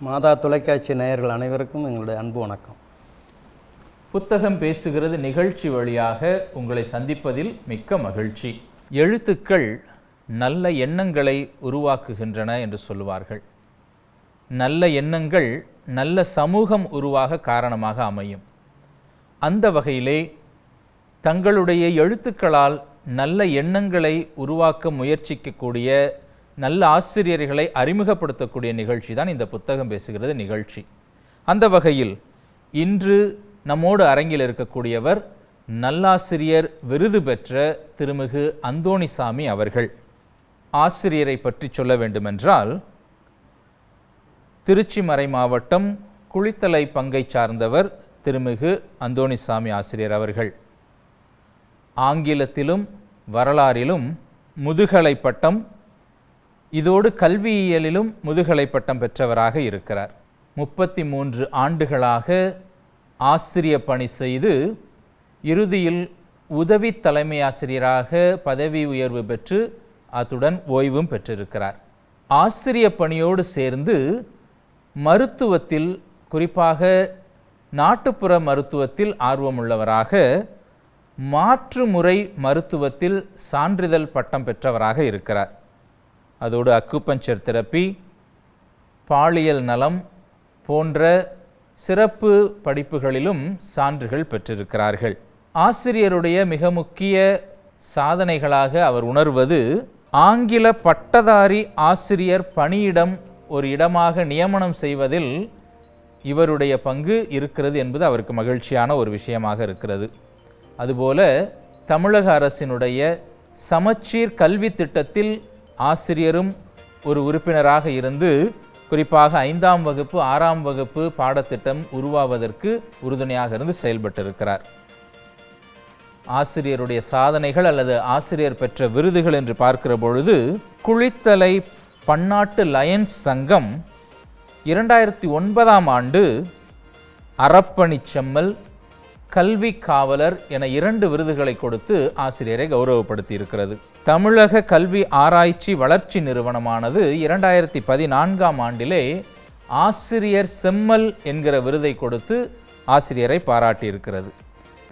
மாதா தொலைக்காட்சி நேயர்கள் அனைவருக்கும் எங்களுடைய அன்பு வணக்கம். புத்தகம் பேசுகிறது நிகழ்ச்சி வழியாக உங்களை சந்திப்பதில் மிக்க மகிழ்ச்சி. எழுத்துக்கள் நல்ல எண்ணங்களை உருவாக்குகின்றன என்று சொல்லுவார்கள். நல்ல எண்ணங்கள் நல்ல சமூகம் உருவாக காரணமாக அமையும். அந்த வகையிலே தங்களுடைய எழுத்துக்களால் நல்ல எண்ணங்களை உருவாக்க முயற்சிக்கக்கூடிய நல்ல ஆசிரியர்களை அறிமுகப்படுத்தக்கூடிய நிகழ்ச்சி தான் இந்த புத்தகம் பேசுகிறது நிகழ்ச்சி. அந்த வகையில் இன்று நம்மோடு அரங்கில் இருக்கக்கூடியவர் நல்லாசிரியர் விருது பெற்ற திருமிகு அந்தோணிசாமி அவர்கள். ஆசிரியரை பற்றி சொல்ல வேண்டுமென்றால் திருச்சி மறை மாவட்டம் குளித்தலை பங்கை சார்ந்தவர் திருமிகு அந்தோணிசாமி ஆசிரியர் அவர்கள். ஆங்கிலத்திலும் வரலாறிலும் முதுகலை பட்டம் இதோடு கல்வியியலிலும் முதுகலை பட்டம் பெற்றவராக இருக்கிறார். முப்பத்தி மூன்று ஆண்டுகளாக ஆசிரிய பணி செய்து இறுதியில் உதவி தலைமை ஆசிரியராக பதவி உயர்வு பெற்று அத்துடன் ஓய்வும் பெற்றிருக்கிறார். ஆசிரிய பணியோடு சேர்ந்து மருத்துவத்தில் குறிப்பாக நாட்டுப்புற மருத்துவத்தில் ஆர்வமுள்ளவராக மாற்றுமுறை மருத்துவத்தில் சான்றிதழ் பட்டம் பெற்றவராக இருக்கிறார். அதோடு அக்குபஞ்சர் தெரப்பி பாலியல் நலம் போன்ற சிறப்பு படிப்புகளிலும் சான்றுகள் பெற்றிருக்கிறார்கள். ஆசிரியருடைய மிக முக்கிய சாதனைகளாக அவர் உணர்வது ஆங்கில பட்டதாரி ஆசிரியர் பணியிடம் ஒரு இடமாக நியமனம் செய்வதில் இவருடைய பங்கு இருக்கிறது என்பது அவருக்கு மகிழ்ச்சியான ஒரு விஷயமாக இருக்கிறது. அதுபோல தமிழக அரசினுடைய சமச்சீர் கல்வி திட்டத்தில் ஆசிரியரும் ஒரு உறுப்பினராக இருந்து குறிப்பாக ஐந்தாம் வகுப்பு ஆறாம் வகுப்பு பாடத்திட்டம் உருவாவதற்கு உறுதுணையாக இருந்து செயல்பட்டிருக்கிறார். ஆசிரியருடைய சாதனைகள் அல்லது ஆசிரியர் பெற்ற விருதுகள் என்று பார்க்கிற பொழுது குளித்தலை பன்னாட்டு லயன்ஸ் சங்கம் இரண்டாயிரத்தி ஒன்பதாம் ஆண்டு அறப்பணிச் செம்மல் கல்வி காவலர் என இரண்டு விருதுகளை கொடுத்து ஆசிரியரை கௌரவப்படுத்தி இருக்கிறது தமிழக கல்வி ஆராய்ச்சி வளர்ச்சி நிறுவனமானது இரண்டாயிரத்தி பதினான்காம் ஆண்டிலே ஆசிரியர் செம்மல் என்கிற விருதை கொடுத்து ஆசிரியரை பாராட்டியிருக்கிறது.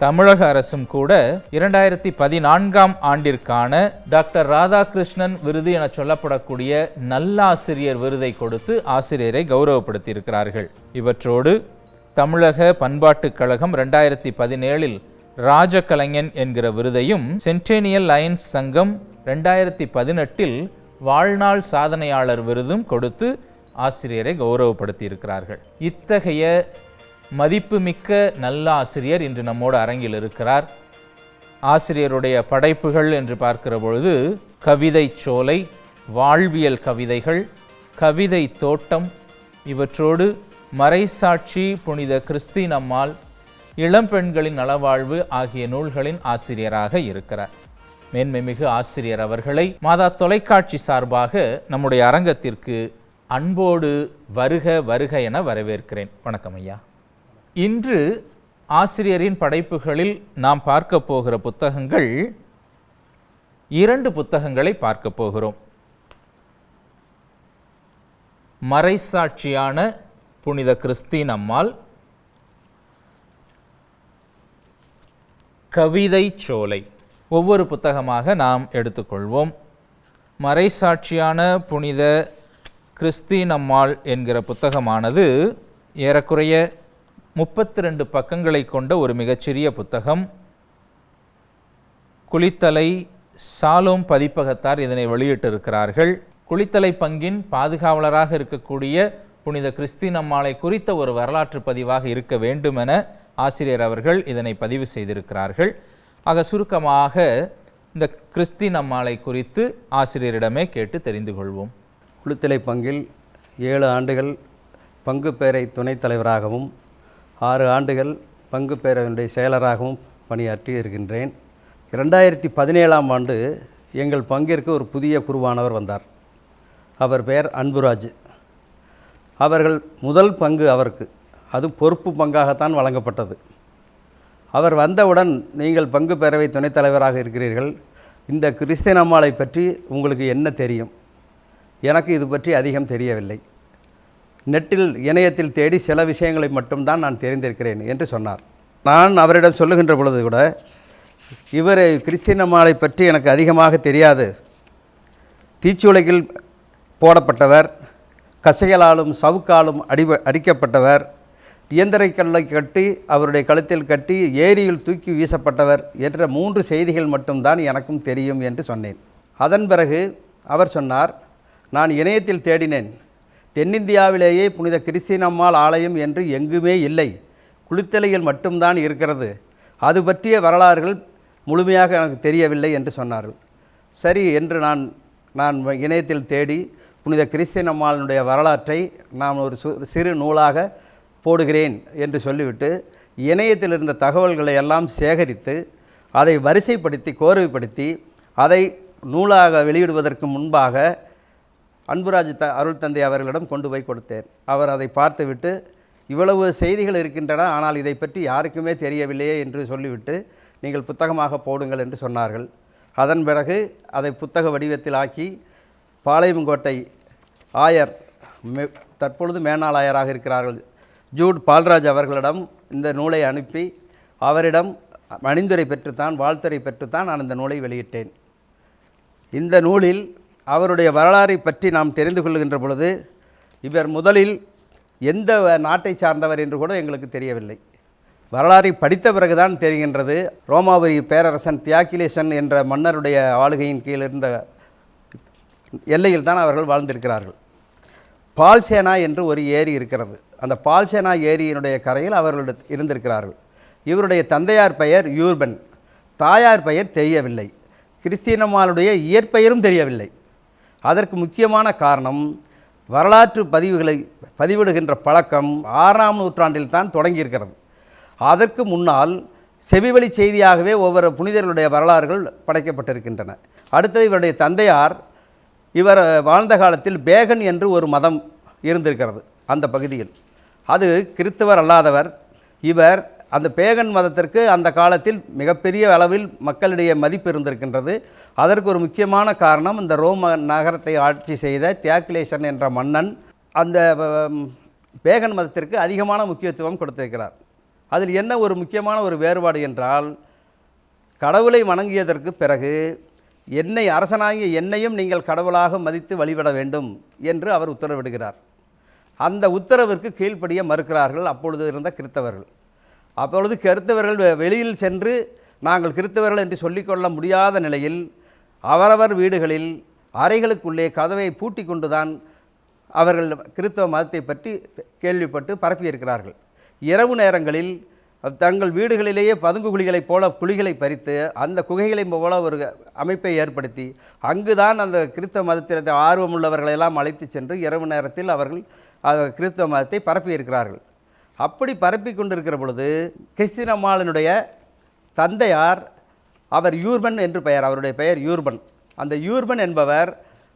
தமிழக அரசும் கூட இரண்டாயிரத்தி பதினான்காம் ஆண்டிற்கான டாக்டர் ராதாகிருஷ்ணன் விருது என சொல்லப்படக்கூடிய நல்லாசிரியர் விருதை கொடுத்து ஆசிரியரை கௌரவப்படுத்தியிருக்கிறார்கள். இவற்றோடு தமிழக பண்பாட்டுக் கழகம் ரெண்டாயிரத்தி பதினேழில் ராஜகலைஞன் என்கிற விருதையும் சென்டேனியல் லயன்ஸ் சங்கம் ரெண்டாயிரத்தி பதினெட்டில் வாழ்நாள் சாதனையாளர் விருதும் கொடுத்து ஆசிரியரை கௌரவப்படுத்தியிருக்கிறார்கள். இத்தகைய மதிப்புமிக்க நல்ல ஆசிரியர் இன்று நம்மோடு அரங்கில் இருக்கிறார். ஆசிரியருடைய படைப்புகள் என்று பார்க்கிற பொழுது கவிதை சோலை வாழ்வியல் கவிதைகள் கவிதை தோட்டம் இவற்றோடு மறைசாட்சி புனித கிறிஸ்தீன் அம்மாள் இளம்பெண்களின் நலவாழ்வு ஆகிய நூல்களின் ஆசிரியராக இருக்கிறார். மேன்மைமிகு ஆசிரியர் அவர்களை மாதா தொலைக்காட்சி சார்பாக நம்முடைய அரங்கத்திற்கு அன்போடு வருக வருக என வரவேற்கிறேன். வணக்கம் ஐயா. இன்று ஆசிரியரின் படைப்புகளில் நாம் பார்க்க போகிற புத்தகங்கள் இரண்டு புத்தகங்களை பார்க்க போகிறோம். மறைசாட்சியான புனித கிறிஸ்தீன் அம்மாள். கவிதை சோலை. ஒவ்வொரு புத்தகமாக நாம் எடுத்துக்கொள்வோம். மறைசாட்சியான புனித கிறிஸ்தீன் அம்மாள் என்கிற புத்தகமானது ஏறக்குறைய முப்பத்தி ரெண்டு பக்கங்களை கொண்ட ஒரு மிகச்சிறிய புத்தகம். குளித்தலை சாலோம் பதிப்பகத்தார் இதனை வெளியிட்டிருக்கிறார்கள். குளித்தலை பங்கின் பாதுகாவலராக இருக்கக்கூடிய புனித கிறிஸ்தின் அம்மாளை குறித்த ஒரு வரலாற்று பதிவாக இருக்க வேண்டும் என ஆசிரியர் அவர்கள் இதனை பதிவு செய்திருக்கிறார்கள். ஆக சுருக்கமாக இந்த கிறிஸ்தின் அம்மாளை குறித்து ஆசிரியரிடமே கேட்டு தெரிந்து கொள்வோம். குளித்தலை பங்கில் ஏழு ஆண்டுகள் பங்கு பேரை துணைத் தலைவராகவும் ஆறு ஆண்டுகள் பங்கு பேரவையினுடைய செயலராகவும் பணியாற்றி இருக்கின்றேன். இரண்டாயிரத்தி பதினேழாம் ஆண்டு எங்கள் பங்கிற்கு ஒரு புதிய குருவானவர் வந்தார். அவர் பெயர் அன்புராஜ். அவர்கள் முதல் பங்கு அவருக்கு. அது பொறுப்பு பங்காகத்தான் வழங்கப்பட்டது. அவர் வந்தவுடன் நீங்கள் பங்கு பேரவை துணைத் தலைவராக இருக்கிறீர்கள். இந்த கிறிஸ்தீன் அம்மாளை பற்றி உங்களுக்கு என்ன தெரியும்? எனக்கு இது பற்றி அதிகம் தெரியவில்லை. நெட்டில் இணையத்தில் தேடி சில விஷயங்களை மட்டும்தான் நான் தெரிந்திருக்கிறேன் என்று சொன்னார். நான் அவரிடம் சொல்லுகின்ற பொழுது கூட இவர் கிறிஸ்தீன் அம்மாளை பற்றி எனக்கு அதிகமாக தெரியாது. தீச்சுலகில் போடப்பட்டவர் கசைகளாலும் சவுக்காலும் அடி அடிக்கப்பட்டவர். இயந்திரக்கல்லை கட்டி அவருடைய கழுத்தில் கட்டி ஏரியில் தூக்கி வீசப்பட்டவர் என்ற மூன்று செய்திகள் மட்டும்தான் எனக்கும் தெரியும் என்று சொன்னேன். அதன் பிறகு அவர் சொன்னார் நான் இணையத்தில் தேடினேன். தென்னிந்தியாவிலேயே புனித கிறிஸ்தீனம்மாள் ஆலயம் என்று எங்குமே இல்லை. குளித்தலையில் மட்டும்தான் இருக்கிறது. அது பற்றிய வரலாறுகள் முழுமையாக எனக்கு தெரியவில்லை என்று சொன்னார்கள். சரி என்று நான் நான் இணையத்தில் தேடி புனித கிறிஸ்தின் அம்மாளினுடைய வரலாற்றை நான் ஒரு சு சிறு நூலாக போடுகிறேன் என்று சொல்லிவிட்டு இணையத்தில் இருந்த தகவல்களை எல்லாம் சேகரித்து அதை வரிசைப்படுத்தி கோர்வைப்படுத்தி அதை நூலாக வெளியிடுவதற்கு முன்பாக அன்புராஜ் த அருள் தந்தை அவர்களிடம் கொண்டு போய் கொடுத்தேன். அவர் அதை பார்த்துவிட்டு இவ்வளவு செய்திகள் இருக்கின்றன ஆனால் இதை பற்றி யாருக்குமே தெரியவில்லையே என்று சொல்லிவிட்டு நீங்கள் புத்தகமாக போடுங்கள் என்று சொன்னார்கள். அதன் பிறகு அதை புத்தக வடிவத்தில் ஆக்கி பாளையங்கோட்டை ஆயர் மே தற்பொழுது மேனாள் ஆயராக இருக்கிறார்கள். ஜூட் பால்ராஜ் அவர்களிடம் இந்த நூலை அனுப்பி அவரிடம் மணிந்துரை பெற்றுத்தான் வாழ்த்துறை பெற்றுத்தான் நான் இந்த நூலை வெளியிட்டேன். இந்த நூலில் அவருடைய வரலாறை பற்றி நாம் தெரிந்து கொள்கின்ற பொழுது இவர் முதலில் எந்த நாட்டை சார்ந்தவர் என்று கூட எங்களுக்கு தெரியவில்லை. வரலாறை படித்த பிறகுதான் தெரிகின்றது. ரோமாபுரி பேரரசன் தியாகிலேசன் என்ற மன்னருடைய ஆளுகையின் கீழ் இருந்த எல்லையில் தான் அவர்கள் வாழ்ந்திருக்கிறார்கள். பால்சேனா என்று ஒரு ஏரி இருக்கிறது. அந்த பால்சேனா ஏரியினுடைய கரையில் அவர்கள் இருந்திருக்கிறார்கள். இவருடைய தந்தையார் பெயர் யூர்பன். தாயார் பெயர் தெரியவில்லை. கிறிஸ்தீனம்மாளுடைய இயற்பெயரும் தெரியவில்லை. அதற்கு முக்கியமான காரணம் வரலாற்று பதிவுகளை பதிவிடுகின்ற பழக்கம் ஆறாம் நூற்றாண்டில் தான் தொடங்கியிருக்கிறது. அதற்கு முன்னால் செவிவழி செய்தியாகவே ஒவ்வொரு புனிதர்களுடைய வரலாறுகள் படைக்கப்பட்டிருக்கின்றன. அடுத்தது இவருடைய தந்தையார் இவர் வாழ்ந்த காலத்தில் பேகன் என்று ஒரு மதம் இருந்திருக்கிறது அந்த பகுதியில். அது கிறிஸ்தவர் அல்லாதவர். இவர் அந்த பேகன் மதத்திற்கு அந்த காலத்தில் மிகப்பெரிய அளவில் மக்களிடையே மதிப்பு இருந்திருக்கின்றது. அதற்கு ஒரு முக்கியமான காரணம் இந்த ரோம நகரத்தை ஆட்சி செய்த தியாக்லேசன் என்ற மன்னன் அந்த பேகன் மதத்திற்கு அதிகமான முக்கியத்துவம் கொடுத்திருக்கிறார். அதில் என்ன ஒரு முக்கியமான ஒரு வேறுபாடு என்றால் கடவுளை வணங்கியதற்கு பிறகு என்னை அரசனாகிய என்னையும் நீங்கள் கடவுளாக மதித்து வழிபட வேண்டும் என்று அவர் உத்தரவிடுகிறார். அந்த உத்தரவிற்கு கீழ்ப்படிய மறுக்கிறார்கள் அப்பொழுது இருந்த கிறித்தவர்கள். அப்பொழுது கிறித்தவர்கள் வெ- வெளியில் சென்று நாங்கள் கிறித்தவர்கள் என்று சொல்லிக்கொள்ள முடியாத நிலையில் அவரவர் வீடுகளில் அறைகளுக்குள்ளே கதவை பூட்டி கொண்டுதான் அவர்கள் கிறித்தவ மதத்தை பற்றி கேள்விப்பட்டு பரப்பியிருக்கிறார்கள். இரவு நேரங்களில் தங்கள் வீடுகளிலேயே பதுங்கு குழிகளைப் போல குழிகளை பறித்து அந்த குகைகளை போல ஒரு அமைப்பை ஏற்படுத்தி அங்குதான் அந்த கிறிஸ்தவ மதத்தில் ஆர்வமுள்ளவர்களெல்லாம் அழைத்து சென்று இரவு நேரத்தில் அவர்கள் அந்த கிறிஸ்தவ மதத்தை பரப்பியிருக்கிறார்கள். அப்படி பரப்பி கொண்டிருக்கிற பொழுது கிறிஸ்தினம்மாளினுடைய தந்தையார் அவர் யூர்பன் என்று பெயர் அவருடைய பெயர் யூர்பன் அந்த யூர்பன் என்பவர்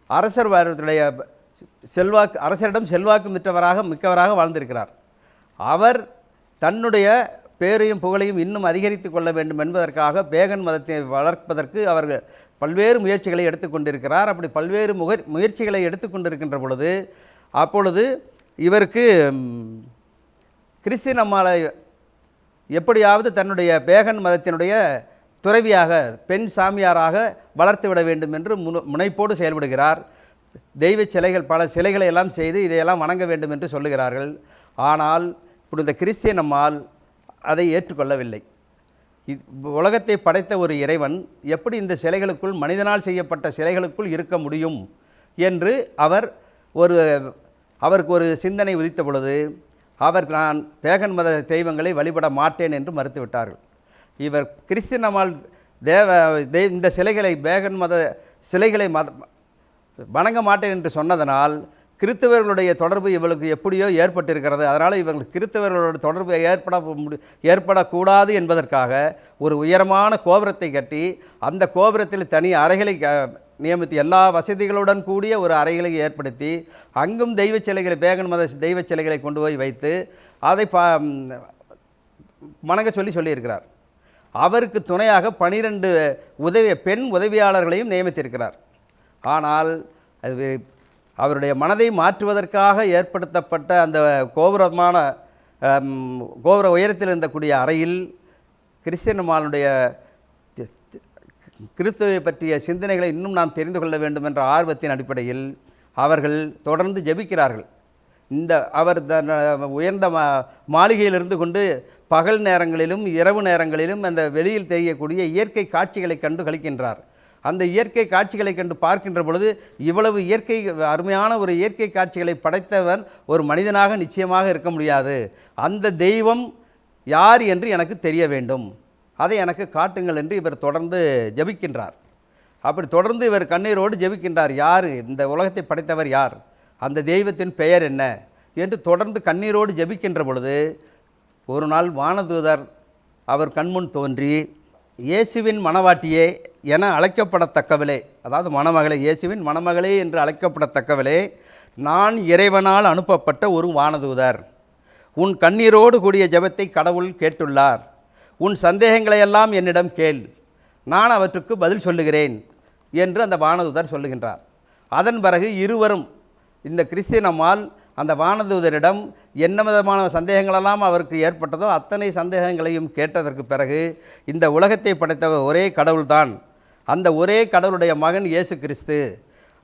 அரசர் வாரத்துடைய செல்வாக்கு அரசரிடம் செல்வாக்கு மிக்கவராக மிக்கவராக வாழ்ந்திருக்கிறார். அவர் தன்னுடைய பேரையும் புகழையும் இன்னும் அதிகரித்து கொள்ள வேண்டும் என்பதற்காக பேகன் மதத்தை வளர்ப்பதற்கு அவர்கள் பல்வேறு முயற்சிகளை எடுத்துக்கொண்டிருக்கிறார் அப்படி பல்வேறு முக முயற்சிகளை எடுத்துக்கொண்டிருக்கின்ற பொழுது அப்பொழுது இவருக்கு கிறிஸ்டின் அம்மாளை எப்படியாவது தன்னுடைய பேகன் மதத்தினுடைய துறவியாக பெண் சாமியாராக வளர்த்துவிட வேண்டும் என்று முனு முனைப்போடு செயல்படுகிறார். தெய்வ சிலைகள் பல சிலைகளை எல்லாம் செய்து இதையெல்லாம் வணங்க வேண்டும் என்று சொல்லுகிறார்கள். ஆனால் புனித கிறிஸ்தியன் அம்மாள் அதை ஏற்றுக்கொள்ளவில்லை. உலகத்தை படைத்த ஒரு இறைவன் எப்படி இந்த சிலைகளுக்குள் மனிதனால் செய்யப்பட்ட சிலைகளுக்குள் இருக்க முடியும் என்று அவர் ஒரு அவருக்கு ஒரு சிந்தனை உதித்த பொழுது அவர் நான் பேகன் மத தெய்வங்களை வழிபட மாட்டேன் என்று மறுத்துவிட்டார்கள் இவர் கிறிஸ்தினமால் தேவ தெய் இந்த சிலைகளை பேகன் மத சிலைகளை மத வணங்க மாட்டேன் என்று சொன்னதனால் கிறித்தவர்களுடைய தொடர்பு இவளுக்கு எப்படியோ ஏற்பட்டிருக்கிறது. அதனால் இவங்களுக்கு கிறித்தவர்களோட தொடர்பு ஏற்பட ஏற்படக்கூடாது என்பதற்காக ஒரு உயரமான கோபுரத்தை கட்டி அந்த கோபுரத்தில் தனி அறைகளை க- நியமித்து எல்லா வசதிகளுடன் கூடிய ஒரு அறைகளை ஏற்படுத்தி அங்கும் தெய்வச் சிலைகளை பேகன் மத தெய்வச் சிலைகளை கொண்டு போய் வைத்து அதை ப மணங்க சொல்லி சொல்லியிருக்கிறார். அவருக்கு துணையாக பனிரெண்டு உதவி பெண் உதவியாளர்களையும் நியமித்திருக்கிறார். ஆனால் அது அவருடைய மனதை மாற்றுவதற்காக ஏற்படுத்தப்பட்ட அந்த கோபுரமான கோபுர உயரத்தில் இருந்தக்கூடிய அறையில் கிறிஸ்டியன்மானுடைய கிறிஸ்துவை பற்றிய சிந்தனைகளை இன்னும் நாம் தெரிந்து கொள்ள வேண்டும் என்ற ஆர்வத்தின் அடிப்படையில் அவர்கள் தொடர்ந்து ஜெபிக்கிறார்கள். இந்த அவர் தன் உயர்ந்த மா மாளிகையில் இருந்து கொண்டு பகல் நேரங்களிலும் இரவு நேரங்களிலும் அந்த வெளியில் தெரியக்கூடிய இயற்கை காட்சிகளை கண்டு கழிக்கின்றார் அந்த இயற்கை காட்சிகளை கண்டு பார்க்கின்ற பொழுது இவ்வளவு இயற்கை அருமையான ஒரு இயற்கை காட்சிகளை படைத்தவன் ஒரு மனிதனாக நிச்சயமாக இருக்க முடியாது. அந்த தெய்வம் யார் என்று எனக்கு தெரிய வேண்டும். அதை எனக்கு காட்டுங்கள் என்று இவர் தொடர்ந்து ஜெபிக்கின்றார். அப்படி தொடர்ந்து இவர் கண்ணீரோடு ஜெபிக்கின்றார் யார்? இந்த உலகத்தை படைத்தவர் யார்? அந்த தெய்வத்தின் பெயர் என்ன? என்று தொடர்ந்து கண்ணீரோடு ஜெபிக்கின்ற பொழுது ஒரு நாள் வானதூதர் அவர் கண்முன் தோன்றி இயேசுவின் மணவாட்டியே என அழைக்கப்படத்தக்கவளே அதாவது மணமகளே இயேசுவின் மணமகளே என்று அழைக்கப்படத்தக்கவளே நான் இறைவனால் அனுப்பப்பட்ட ஒரு வானதூதர். உன் கண்ணீரோடு கூடிய ஜபத்தை கடவுள் கேட்டுள்ளார். உன் சந்தேகங்களையெல்லாம் என்னிடம் கேள். நான் அவற்றுக்கு பதில் சொல்லுகிறேன் என்று அந்த வானதூதர் சொல்லுகின்றார். அதன் பிறகு இருவரும் இந்த கிறிஸ்தியன் அம்மாள் அந்த வானதூதரிடம் என்ன விதமான சந்தேகங்களெல்லாம் அவருக்கு ஏற்பட்டதோ அத்தனை சந்தேகங்களையும் கேட்டதற்கு பிறகு இந்த உலகத்தை படைத்தவர் ஒரே கடவுள்தான். அந்த ஒரே கடவுளுடைய மகன் இயேசு கிறிஸ்து.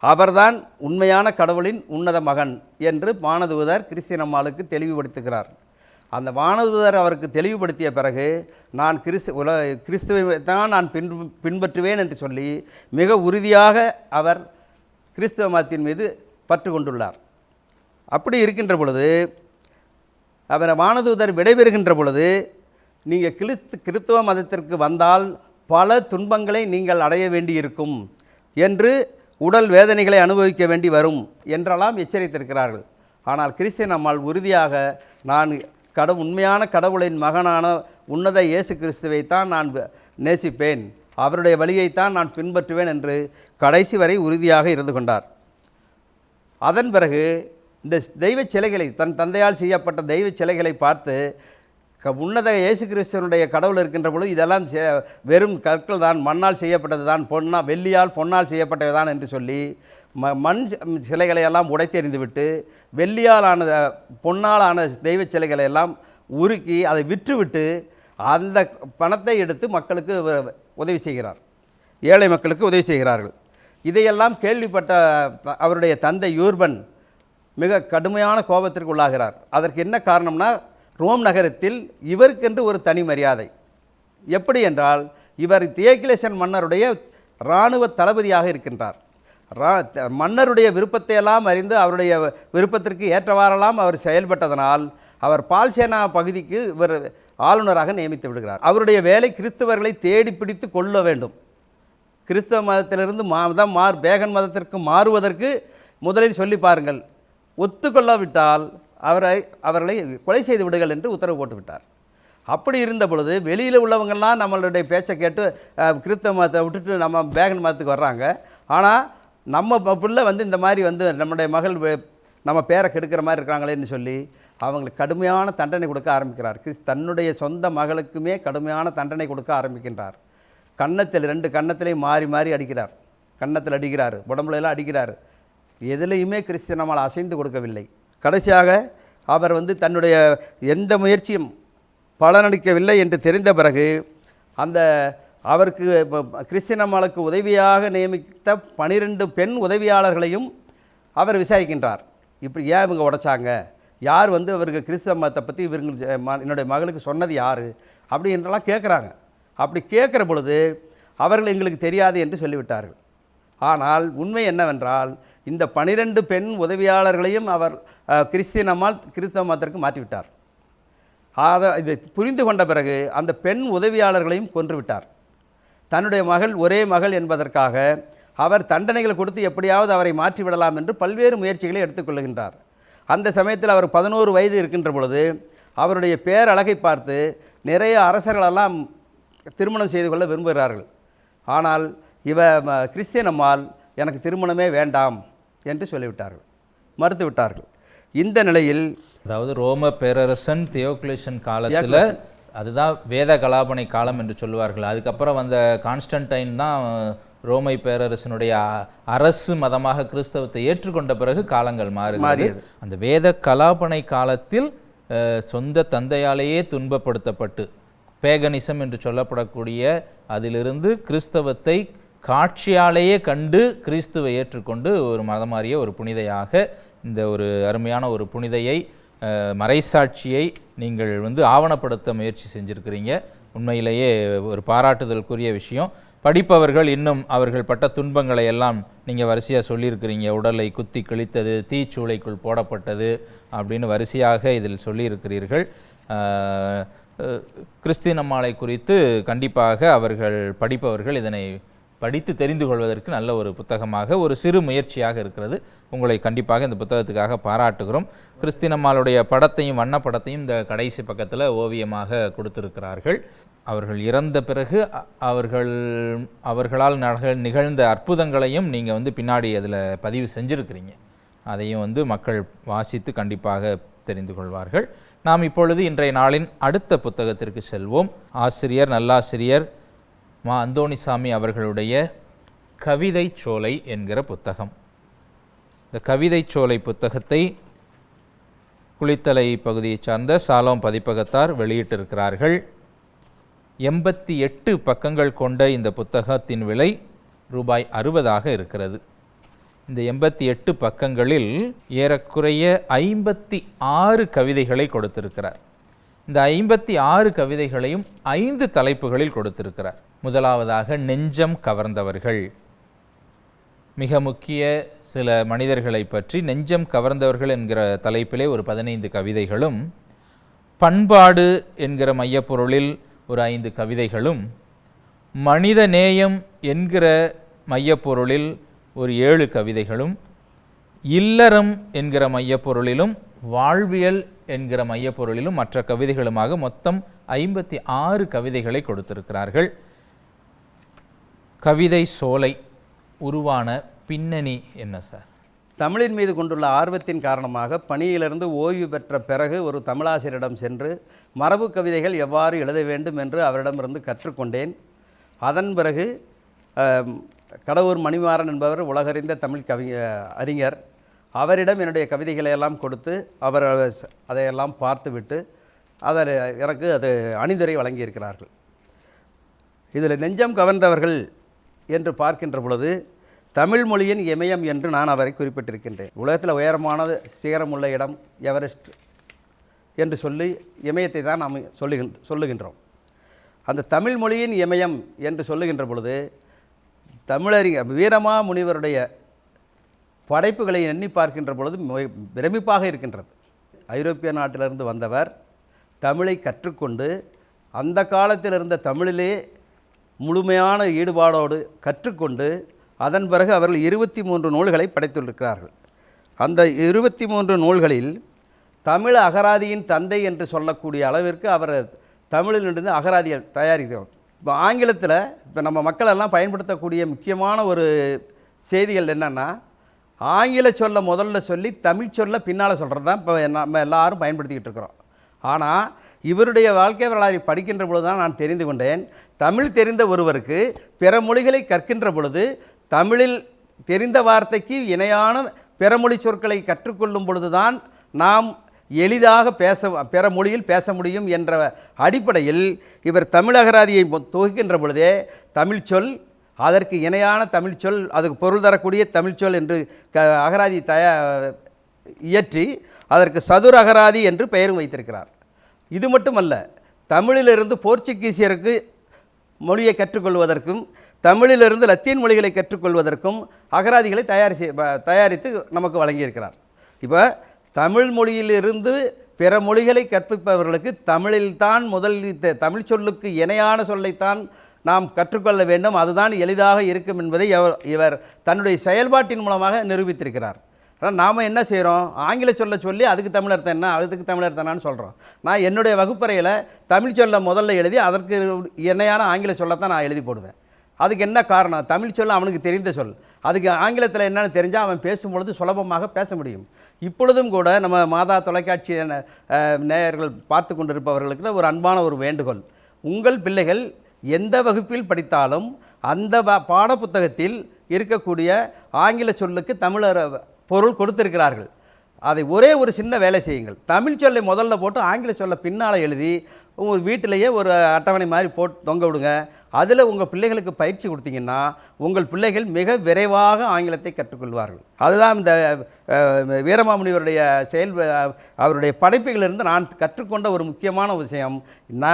அவர்தான் உண்மையான கடவுளின் உன்னத மகன் என்று வானதூதர் கிறிஸ்தியன் அம்மாளுக்கு தெளிவுபடுத்துகிறார். அந்த வானதூதர் அவருக்கு தெளிவுபடுத்திய பிறகு நான் கிறிஸ்து உல கிறிஸ்துவை தான் நான் பின் பின்பற்றுவேன் என்று சொல்லி மிக உறுதியாக அவர் கிறிஸ்துவ மதத்தின் மீது பற்று கொண்டுள்ளார். அப்படி இருக்கின்ற பொழுது அவரை வானதூதர் விடைபெறுகின்ற பொழுது நீங்கள் கிறிஸ்து கிறிஸ்துவ மதத்திற்கு வந்தால் பல துன்பங்களை நீங்கள் அடைய வேண்டியிருக்கும் என்று உடல் வேதனைகளை அனுபவிக்க வேண்டி வரும் என்றெல்லாம் எச்சரித்திருக்கிறார்கள். ஆனால் கிறிஸ்தியன் அம்மாள் உறுதியாக நான் கடவு உண்மையான கடவுளின் மகனான உன்னத இயேசு கிறிஸ்துவைத்தான் நான் நேசிப்பேன். அவருடைய வழியைத்தான் நான் பின்பற்றுவேன் என்று கடைசி வரை உறுதியாக இருந்து கொண்டார். அதன் பிறகு இந்த தெய்வச் சிலைகளை தன் தந்தையால் செய்யப்பட்ட தெய்வச் சிலைகளை பார்த்து க உன்னத இயேசு கிறிஸ்தனுடைய கடவுள் இருக்கின்ற பொழுது இதெல்லாம் வெறும் கற்கள் தான் மண்ணால் செய்யப்பட்டது தான் பொன்னா வெள்ளியால் பொன்னால் செய்யப்பட்டது தான் என்று சொல்லி ம மண் சிலைகளை எல்லாம் உடைத்தெறிந்துவிட்டு வெள்ளியால் ஆன பொன்னால் ஆன தெய்வச் சிலைகளை எல்லாம் உருக்கி அதை விற்றுவிட்டு அந்த பணத்தை எடுத்து மக்களுக்கு உதவி செய்கிறார். ஏழை மக்களுக்கு உதவி செய்கிறார்கள். இதையெல்லாம் கேள்விப்பட்ட த- அவருடைய தந்தை யூர்பன் மிக கடுமையான கோபத்திற்கு உள்ளாகிறார். அதற்கு என்ன காரணம்னா ரோம் நகரத்தில் இவருக்கென்று ஒரு தனி மரியாதை. எப்படி என்றால் இவர் தியேக்கிலேசன் மன்னருடைய இராணுவ தளபதியாக இருக்கின்றார். ரா மன்னருடைய விருப்பத்தையெல்லாம் அறிந்து அவருடைய விருப்பத்திற்கு ஏற்றவாறெல்லாம் அவர் செயல்பட்டதனால் அவர் பால்சேனா பகுதிக்கு இவர் ஆளுநராக நியமித்து விடுகிறார். அவருடைய வேலை கிறிஸ்தவர்களை தேடி பிடித்து கொள்ள வேண்டும். கிறிஸ்தவ மதத்திலிருந்து மதம் மாறு பேகன் மதத்திற்கு மாறுவதற்கு முதலில் சொல்லி பாருங்கள். ஒத்துக்கொள்ளாவிட்டால் அவரை அவர்களை கொலை செய்து விடுங்கள் என்று உத்தரவு போட்டுவிட்டார். அப்படி இருந்த பொழுது வெளியில் உள்ளவங்கள்லாம் நம்மளுடைய பேச்சை கேட்டு கிறிஸ்தவ மதத்தை விட்டுட்டு நம்ம பேகன் மதத்துக்கு வர்றாங்க. ஆனால் நம்ம பிள்ளை வந்து இந்த மாதிரி வந்து நம்முடைய மகள் நம்ம பேரை கெடுக்கிற மாதிரி இருக்காங்களேன்னு சொல்லி அவங்களுக்கு கடுமையான தண்டனை கொடுக்க ஆரம்பிக்கிறார். கிறிஸ் தன்னுடைய சொந்த மகளுக்குமே கடுமையான தண்டனை கொடுக்க ஆரம்பிக்கின்றார். கன்னத்தில் ரெண்டு கன்னத்திலையும் மாறி மாறி அடிக்கிறார். கன்னத்தில் அடிக்கிறார் உடம்புல எல்லாம் அடிக்கிறார். எதுலேயுமே கிறிஸ்து நம்மால் அசைந்து கொடுக்கவில்லை. கடைசியாக அவர் வந்து தன்னுடைய எந்த முயற்சியும் பலனளிக்கவில்லை என்று தெரிந்த பிறகு அந்த அவருக்கு கிறிஸ்தினம்மாளுக்கு உதவியாக நியமித்த பனிரெண்டு பெண் உதவியாளர்களையும் அவர் விசாரிக்கின்றார். இப்படி ஏன் இவங்க உடைச்சாங்க? யார் வந்து அவருக்கு கிறிஸ்தவ மதத்தை பற்றி இவங்களுக்கு என்னுடைய மகளுக்கு சொன்னது யார்? அப்படி என்றெல்லாம் கேட்குறாங்க அப்படி கேட்குற பொழுது அவர்கள் எங்களுக்கு தெரியாது என்று சொல்லிவிட்டார்கள். ஆனால் உண்மை என்னவென்றால் இந்த பனிரெண்டு பெண் உதவியாளர்களையும் அவர் கிறிஸ்தீனம்மாள் கிறிஸ்தியன் கிறிஸ்தவ மதத்திற்கு மாற்றிவிட்டார். அதை இது புரிந்து கொண்ட பிறகு அந்த பெண் உதவியாளர்களையும் கொன்றுவிட்டார். தன்னுடைய மகள் ஒரே மகள் என்பதற்காக அவர் தண்டனைகளை கொடுத்து எப்படியாவது அவரை மாற்றிவிடலாம் என்று பல்வேறு முயற்சிகளை எடுத்துக்கொள்கின்றார் அந்த சமயத்தில் அவர் பதினோரு வயது இருக்கின்ற பொழுது அவருடைய பேரழகை பார்த்து நிறைய அரசர்களெல்லாம் திருமணம் செய்து கொள்ள விரும்புகிறார்கள். ஆனால் இவ கிறிஸ்தியன் அம்மாள் எனக்கு திருமணமே வேண்டாம் என்று சொல்லிவிட்டார்கள். மறுத்து விட்டார்கள் இந்த நிலையில் அதாவது ரோம பேரரசன் தியோக்லேஷன் காலத்துல அதுதான் வேத கலாபனை காலம் என்று சொல்லுவார்கள். அதுக்கப்புறம் வந்த கான்ஸ்டன்டைன் தான் ரோமை பேரரசனுடைய அரசு மதமாக கிறிஸ்தவத்தை ஏற்றுக்கொண்ட பிறகு காலங்கள் மாறுகிறது. அந்த வேத கலாபனை காலத்தில் சொந்த தந்தையாலேயே துன்பப்படுத்தப்பட்டு பேகனிசம் என்று சொல்லப்படக்கூடிய அதிலிருந்து கிறிஸ்தவத்தை காட்சியாலேயே கண்டு கிறிஸ்துவை ஏற்றுக்கொண்டு ஒரு மதமாறிய ஒரு புனிதையாக இந்த ஒரு அருமையான ஒரு புனிதையை மறைசாட்சியை நீங்கள் வந்து ஆவணப்படுத்த முயற்சி செஞ்சுருக்கிறீங்க. உண்மையிலேயே ஒரு பாராட்டுதலுக்குரிய விஷயம். படிப்பவர்கள் இன்னும் அவர்கள் பட்ட துன்பங்களை எல்லாம் நீங்கள் வரிசையாக சொல்லியிருக்கிறீங்க. உடலை குத்தி கிழித்தது தீச்சூளைக்குள் போடப்பட்டது அப்படின்னு வரிசையாக இதில் சொல்லியிருக்கிறீர்கள். அஹ், குறித்து கண்டிப்பாக அவர்கள் படிப்பவர்கள் இதனை படித்து தெரிந்து கொள்வதற்கு நல்ல ஒரு புத்தகமாக ஒரு சிறு முயற்சியாக இருக்கிறது. உங்களை கண்டிப்பாக இந்த புத்தகத்துக்காக பாராட்டுகிறோம். கிறிஸ்தினம்மாளுடைய படத்தையும் வண்ணப்படத்தையும் இந்த கடைசி பக்கத்தில் ஓவியமாக கொடுத்திருக்கிறார்கள். அவர்கள் இறந்த பிறகு அவர்கள் அவர்களால் நகழ் நிகழ்ந்த அற்புதங்களையும் நீங்கள் வந்து பின்னாடி அதில் பதிவு செஞ்சுருக்கிறீங்க. அதையும் வந்து மக்கள் வாசித்து கண்டிப்பாக தெரிந்து கொள்வார்கள். நாம் இப்பொழுது இன்றைய நாளின் அடுத்த புத்தகத்திற்கு செல்வோம். ஆசிரியர் நல்லாசிரியர் மா அந்தோணிசாமி அவர்களுடைய கவிதை சோலை என்கிற புத்தகம். இந்த கவிதை சோலை புத்தகத்தை குளித்தலை பகுதியைச் சார்ந்த சாலோம் பதிப்பகத்தார் வெளியிட்டிருக்கிறார்கள். எண்பத்தி எட்டு பக்கங்கள் கொண்ட இந்த புத்தகத்தின் விலை ரூபாய் அறுபதாக இருக்கிறது. இந்த எண்பத்தி எட்டு பக்கங்களில் ஏறக்குறைய ஐம்பத்தி ஆறு கவிதைகளை கொடுத்திருக்கிறார். இந்த ஐம்பத்தி ஆறு கவிதைகளையும் ஐந்து தலைப்புகளில் கொடுத்திருக்கிறார். முதலாவதாக நெஞ்சம் கவர்ந்தவர்கள். மிக முக்கிய சில மனிதர்களை பற்றி நெஞ்சம் கவர்ந்தவர்கள் என்கிற தலைப்பிலே ஒரு பதினைந்து கவிதைகளும் பண்பாடு என்கிற மையப்பொருளில் ஒரு ஐந்து கவிதைகளும் மனித நேயம் என்கிற மையப்பொருளில் ஒரு ஏழு கவிதைகளும் இல்லறம் என்கிற மையப்பொருளிலும் வாழ்வியல் என்கிற மையப்பொருளிலும் மற்ற கவிதைகளுமாக மொத்தம் ஐம்பத்தி ஆறு கவிதைகளை கொடுத்திருக்கிறார்கள். கவிதை சோலை உருவான பின்னணி என்ன சார்? தமிழின் மீது கொண்டுள்ள ஆர்வத்தின் காரணமாக பணியிலிருந்து ஓய்வு பெற்ற பிறகு ஒரு தமிழாசிரியரிடம் சென்று மரபு கவிதைகள் எவ்வாறு எழுத வேண்டும் என்று அவரிடமிருந்து கற்றுக்கொண்டேன். அதன் பிறகு கடவுர் மணிமாறன் என்பவர் உலகறிந்த தமிழ் கவி அறிஞர். அவரிடம் என்னுடைய கவிதைகளை எல்லாம் கொடுத்து அவர் அதையெல்லாம் பார்த்துவிட்டு அதை எனக்கு அது அணிந்துரை வழங்கியிருக்கிறார்கள். இதில் நெஞ்சம் கவர்ந்தவர்கள் என்று பார்க்கின்ற பொழுது தமிழ் மொழியின் இமயம் என்று நான் அவரை குறிப்பிட்டிருக்கின்றேன். உலகத்தில் உயரமானது சிகரம் உள்ள இடம் எவரெஸ்ட் என்று சொல்லி இமயத்தை தான் நாம் சொல்லுகின்ற சொல்லுகின்றோம். அந்த தமிழ் மொழியின் இமயம் என்று சொல்லுகின்ற பொழுது தமிழறிஞர் வீரமா முனிவருடைய படைப்புகளை எண்ணி பார்க்கின்ற பொழுது பிரமிப்பாக இருக்கின்றது. ஐரோப்பிய நாட்டிலிருந்து வந்தவர் தமிழை கற்றுக்கொண்டு அந்த காலத்தில் இருந்த தமிழிலே முழுமையான ஈடுபாடோடு கற்றுக்கொண்டு அதன் பிறகு அவர்கள் இருபத்தி மூன்று நூல்களை படைத்துள்ளிருக்கிறார்கள் அந்த இருபத்தி மூன்று நூல்களில் தமிழ் அகராதியின் தந்தை என்று சொல்லக்கூடிய அளவிற்கு அவர் தமிழிலிருந்து அகராதியை தயாரிக்கிறோம் இப்போ ஆங்கிலத்தில் இப்போ நம்ம மக்களெல்லாம் பயன்படுத்தக்கூடிய முக்கியமான ஒரு செய்திகள் என்னென்னா ஆங்கில சொல்ல முதல்ல சொல்லி தமிழ் சொல்ல பின்னால் சொல்கிறது தான் இப்போ நம்ம எல்லாரும் பயன்படுத்திக்கிட்டு இருக்கிறோம். ஆனால் இவருடைய வாழ்க்கை வரலாறை படிக்கின்ற பொழுது தான் நான் தெரிந்து கொண்டேன். தமிழ் தெரிந்த ஒருவருக்கு பிற மொழிகளை கற்கின்ற பொழுது தமிழில் தெரிந்த வார்த்தைக்கு இணையான பிறமொழி சொற்களை கற்றுக்கொள்ளும் பொழுதுதான் நாம் எளிதாக பேச பிற மொழியில் பேச முடியும் என்ற அடிப்படையில் இவர் தமிழ் அகராதியை தொகுக்கின்ற பொழுதே தமிழ் சொல் அதற்கு இணையான தமிழ் சொல் அதுக்கு பொருள் தரக்கூடிய தமிழ் சொல் என்று க அகராதி தயா இயற்றி அதற்கு சதுர அகராதி என்று பெயரும் வைத்திருக்கிறார். இது மட்டுமல்ல தமிழிலிருந்து போர்ச்சுகீசியருக்கு மொழியை கற்றுக்கொள்வதற்கும் தமிழிலிருந்து லத்தீன் மொழிகளை கற்றுக்கொள்வதற்கும் அகராதிகளை தயார் செய் தயாரித்து நமக்கு வழங்கியிருக்கிறார். இப்போ தமிழ் மொழியிலிருந்து பிற மொழிகளை கற்பிப்பவர்களுக்கு தமிழில்தான் முதல் தமிழ் சொல்லுக்கு இணையான சொல்லைத்தான் நாம் கற்றுக்கொள்ள வேண்டும். அதுதான் எளிதாக இருக்கும் என்பதை இவர் தன்னுடைய செயல்பாட்டின் மூலமாக நிரூபித்திருக்கிறார். ஆனால் நாம் என்ன செய்கிறோம் ஆங்கில சொல்ல சொல்லி அதுக்கு தமிழர்த்தம் என்ன? அதுக்கு தமிழர்த்தனான்னு சொல்கிறோம் நான் என்னுடைய வகுப்பறையில் தமிழ் சொல்ல முதல்ல எழுதி அதற்கு இணையான ஆங்கில சொல்லத்தான் நான் எழுதி போடுவேன். அதுக்கு என்ன காரணம்? தமிழ் சொல்ல அவனுக்கு தெரிந்த சொல். அதுக்கு ஆங்கிலத்தில் என்னென்னு தெரிஞ்சால் அவன் பேசும்பொழுது சுலபமாக பேச முடியும். இப்பொழுதும் கூட நம்ம மாதா தொலைக்காட்சி நேயர்கள் பார்த்து கொண்டிருப்பவர்களுக்கு ஒரு அன்பான ஒரு வேண்டுகோள். உங்கள் பிள்ளைகள் எந்த வகுப்பில் படித்தாலும் அந்த பாடப்புத்தகத்தில் இருக்கக்கூடிய ஆங்கில சொல்லுக்கு தமிழர் பொருள் கொடுத்திருக்கிறார்கள். அதை ஒரே ஒரு சின்ன வேலை செய்யுங்கள். தமிழ் சொல்லை முதல்ல போட்டு ஆங்கில சொல்லை பின்னால் எழுதி உங்கள் வீட்டிலேயே ஒரு அட்டவணை மாதிரி போட்டு தொங்க விடுங்க. அதில் உங்கள் பிள்ளைகளுக்கு பயிற்சி கொடுத்தீங்கன்னா உங்கள் பிள்ளைகள் மிக விரைவாக ஆங்கிலத்தை கற்றுக்கொள்வார்கள். அதுதான் இந்த வீரமாமுனிவருடைய செயல் அவருடைய படைப்புகளிலிருந்து நான் கற்றுக்கொண்ட ஒரு முக்கியமான விஷயம்.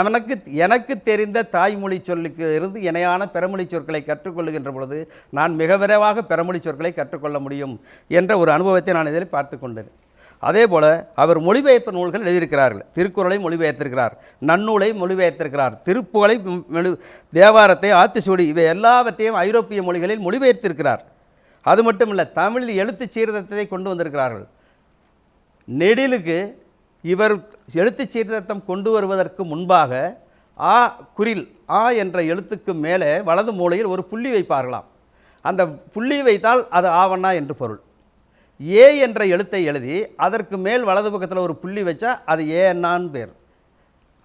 எனக்கு எனக்கு தெரிந்த தாய்மொழி சொல்லுக்கு இருந்து இணையான பிறமொழி சொற்களை கற்றுக்கொள்ளுகின்ற பொழுது நான் மிக விரைவாக பிறமொழி சொற்களை கற்றுக்கொள்ள முடியும் என்ற ஒரு அனுபவத்தை நான் இதில் பார்த்து கொண்டேன். அதே போல் அவர் மொழிபெயர்ப்பு நூல்கள் எழுதியிருக்கிறார்கள். திருக்குறளை மொழிபெயர்த்திருக்கிறார். நன்னூலை மொழிபெயர்த்திருக்கிறார். திருப்புகளை ம், தேவாரத்தை ஆத்திசூடி இவை எல்லாவற்றையும் ஐரோப்பிய மொழிகளில் மொழிபெயர்த்திருக்கிறார். அது மட்டும் இல்லை தமிழ் எழுத்துச் சீர்திருத்தத்தை கொண்டு வந்திருக்கிறார்கள். நெடிலுக்கு இவர் எழுத்துச் சீர்திருத்தம் கொண்டு வருவதற்கு முன்பாக ஆ குரில் ஆ என்ற எழுத்துக்கு மேலே வலது மூலையில் ஒரு புள்ளி வைப்பார்களாம். அந்த புள்ளி வைத்தால் அது ஆவண்ணா என்று பொருள். ஏ என்ற எழுத்தை எழுதி அதற்கு மேல் வலது பக்கத்தில் ஒரு புள்ளி வச்சா அது ஏன்னான்னு பேர்.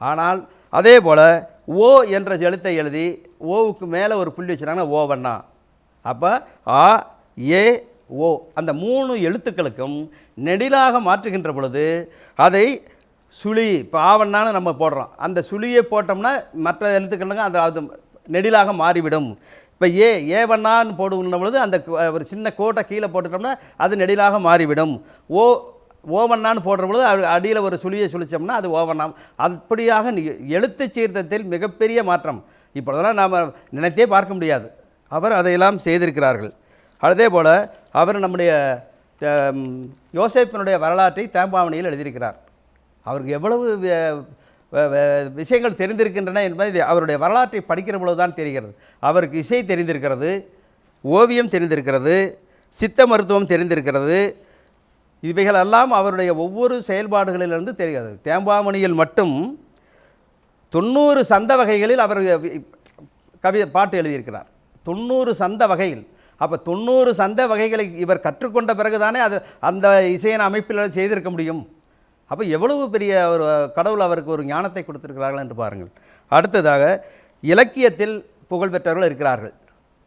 ஆனால் அதே போல் ஓ என்ற எழுத்தை எழுதி ஓவுக்கு மேலே ஒரு புள்ளி வச்சுட்டாங்கன்னா ஓவண்ணா அப்போ ஆ ஏ ஓ அந்த மூணு எழுத்துக்களுக்கும் நெடிலாக மாற்றுகின்ற பொழுது அதை சுழி இப்போ ஆவண்ணான்னு நம்ம போடுறோம். அந்த சுழியை போட்டோம்னா மற்ற எழுத்துக்களுங்க அந்த அது நெடிலாக மாறிவிடும். இப்போ ஏ ஏவண்ணான்னு போடுகின்ற பொழுது அந்த ஒரு சின்ன கோட்டை கீழே போட்டுட்டோம்னா அது நெடிலாக மாறிவிடும். ஓ ஓவண்ணான்னு போடுற பொழுது அடியில் ஒரு சுழியை சுழித்தோம்னா அது ஓவண்ணாம். அப்படியாக எழுத்து எழுத்துச் மிகப்பெரிய மாற்றம். இப்பொழுதெல்லாம் நாம் நினைத்தே பார்க்க முடியாது. அவர் அதையெல்லாம் செய்திருக்கிறார்கள். அதே போல் அவர் நம்முடைய யோசேப்பினுடைய வரலாற்றை தேம்பாவணியில் எழுதியிருக்கிறார். அவருக்கு எவ்வளவு விஷயங்கள் தெரிந்திருக்கின்றன என்பது அவருடைய வரலாற்றை படிக்கிற பொழுது தான் தெரிகிறது. அவருக்கு இசை தெரிந்திருக்கிறது ஓவியம் தெரிந்திருக்கிறது சித்த மருத்துவம் தெரிந்திருக்கிறது. இவைகளெல்லாம் அவருடைய ஒவ்வொரு செயல்பாடுகளிலிருந்து தெரிகிறது. தேம்பாமணியில் மட்டும் தொண்ணூறு சந்த வகைகளில் அவர் கவி பாட்டு எழுதியிருக்கிறார். தொண்ணூறு சந்த வகையில். அப்போ தொண்ணூறு சந்த வகைகளை இவர் கற்றுக்கொண்ட பிறகுதானே அது அந்த இசையின் அமைப்பில் செய்திருக்க முடியும். அப்போ எவ்வளவு பெரிய ஒரு கடவுள் அவருக்கு ஒரு ஞானத்தை கொடுத்துருக்கிறார்கள் என்று பாருங்கள். அடுத்ததாக இலக்கியத்தில் புகழ் பெற்றவர்கள் இருக்கிறார்கள்.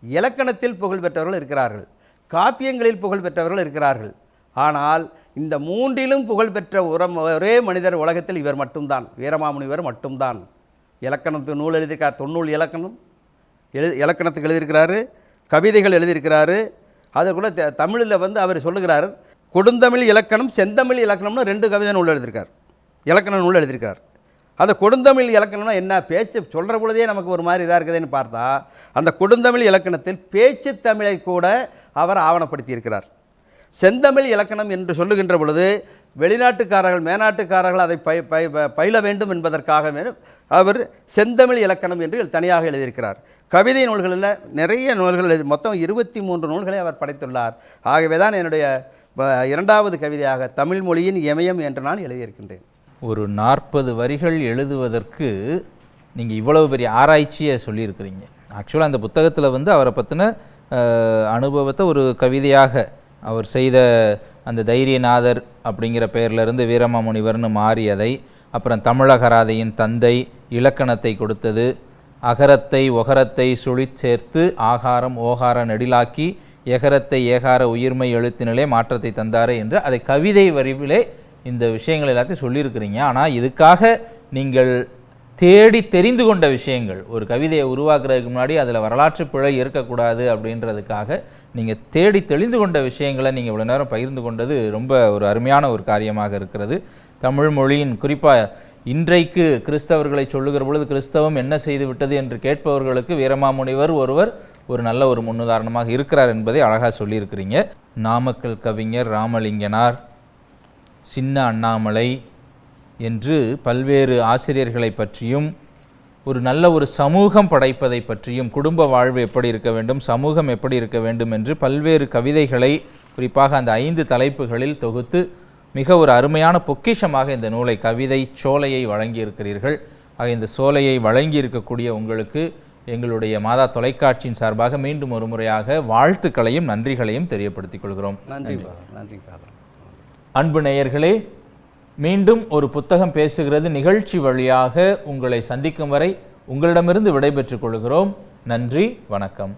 இலக்கணத்தில் புகழ் பெற்றவர்கள் இருக்கிறார்கள். காப்பியங்களில் புகழ் பெற்றவர்கள் இருக்கிறார்கள். ஆனால் இந்த மூன்றிலும் புகழ் பெற்ற உரம் ஒரே மனிதர் உலகத்தில் இவர் மட்டும்தான். வீரமாமுனிவர் மட்டும்தான். இலக்கணத்து நூல் எழுதியிருக்கார் தொண்ணூல் இலக்கணம். எழு இலக்கணத்துக்கு எழுதியிருக்கிறாரு கவிதைகள் எழுதியிருக்கிறாரு. அதை கூட த- தமிழில் வந்து அவர் சொல்லுகிறார் கொடுந்தமிழ் இலக்கணம் செந்தமிழ் இலக்கணம்னு ரெண்டு கவிதை நூல் எழுதியிருக்கார். இலக்கண நூல் எழுதியிருக்கார். அந்த கொடுந்தமிழ் இலக்கணம்னா என்ன? பேச்சு சொல்கிற பொழுதே நமக்கு ஒரு மாதிரி இதாக இருக்குதுன்னு பார்த்தா அந்த கொடுந்தமிழ் இலக்கணத்தில் பேச்சு தமிழை கூட அவர் ஆவணப்படுத்தியிருக்கிறார் செந்தமிழ் இலக்கணம் என்று சொல்லுகின்ற பொழுது வெளிநாட்டுக்காரர்கள் மேனாட்டுக்காரர்கள் அதை பய ப- பயில வேண்டும் என்பதற்காக அவர் செந்தமிழ் இலக்கணம் என்று தனியாக எழுதியிருக்கிறார். கவிதை நூல்களில் நிறைய நூல்கள் மொத்தம் இருபத்தி மூன்று நூல்களை அவர் படைத்துள்ளார். ஆகவே தான் என்னுடைய இரண்டாவது கவிதையாக தமிழ் மொழியின் இமயம் என்று நான் எழுதியிருக்கின்றேன். ஒரு நாற்பது வரிகள் எழுதுவதற்கு நீங்கள் இவ்வளவு பெரிய ஆராய்ச்சியை சொல்லியிருக்கிறீங்க. ஆக்சுவலாக அந்த புத்தகத்தில் வந்து அவரை பற்றின அனுபவத்தை ஒரு கவிதையாக அவர் செய்த அந்த தைரியநாதர் அப்படிங்கிற பெயர்லேருந்து வீரமாமுனிவர்னு மாறியதை அப்புறம் தமிழகராதையின் தந்தை இலக்கணத்தை கொடுத்தது அகரத்தை ஒகரத்தை சுழி சேர்த்து ஆகாரம் ஓகார நெடிலாக்கி எகரத்தை ஏகார உயிர்மை எழுத்தினிலே மாற்றத்தை தந்தாரே என்று அதை கவிதை வரிவிலே இந்த விஷயங்கள் எல்லாத்தையும் சொல்லியிருக்கிறீங்க. ஆனால் இதுக்காக நீங்கள் தேடி தெரிந்து கொண்ட விஷயங்கள் ஒரு கவிதையை உருவாக்குறதுக்கு முன்னாடி அதில் வரலாற்று பிழை இருக்கக்கூடாது அப்படின்றதுக்காக நீங்கள் தேடி தெளிந்து கொண்ட விஷயங்களை நீங்கள் இவ்வளோ நேரம் பகிர்ந்து கொண்டது ரொம்ப ஒரு அருமையான ஒரு காரியமாக இருக்கிறது. தமிழ் மொழியின் குறிப்பாக இன்றைக்கு கிறிஸ்தவர்களை சொல்லுகிற பொழுது கிறிஸ்தவம் என்ன செய்து விட்டது என்று கேட்பவர்களுக்கு வீரமாமுனிவர் ஒருவர் ஒரு நல்ல ஒரு முன்னுதாரணமாக இருக்கிறார் என்பதை அழகாக சொல்லியிருக்கிறீங்க. நாமக்கல் கவிஞர் ராமலிங்கனார் சின்ன அண்ணாமலை என்று பல்வேறு ஆசிரியர்களை பற்றியும் ஒரு நல்ல ஒரு சமூகம் படைப்பதை பற்றியும் குடும்ப வாழ்வு எப்படி இருக்க வேண்டும் சமூகம் எப்படி இருக்க வேண்டும் என்று பல்வேறு கவிதைகளை குறிப்பாக அந்த ஐந்து தலைப்புகளில் தொகுத்து மிக ஒரு அருமையான பொக்கிஷமாக இந்த நூலை கவிதை சோலையை வழங்கியிருக்கிறீர்கள். ஆக இந்த சோலையை வழங்கி இருக்கக்கூடிய உங்களுக்கு எங்களுடைய மாதா தொலைக்காட்சியின் சார்பாக மீண்டும் ஒரு முறையாக வாழ்த்துக்களையும் நன்றிகளையும் தெரியப்படுத்திக் கொள்கிறோம். நன்றி நன்றி. அன்பு நேயர்களே மீண்டும் ஒரு புத்தகம் பேசுகிறது. நிகழ்ச்சி வழியாக உங்களை சந்திக்கும் வரை உங்களிடமிருந்து விடைபெற்றுக் கொள்கிறோம். நன்றி வணக்கம்.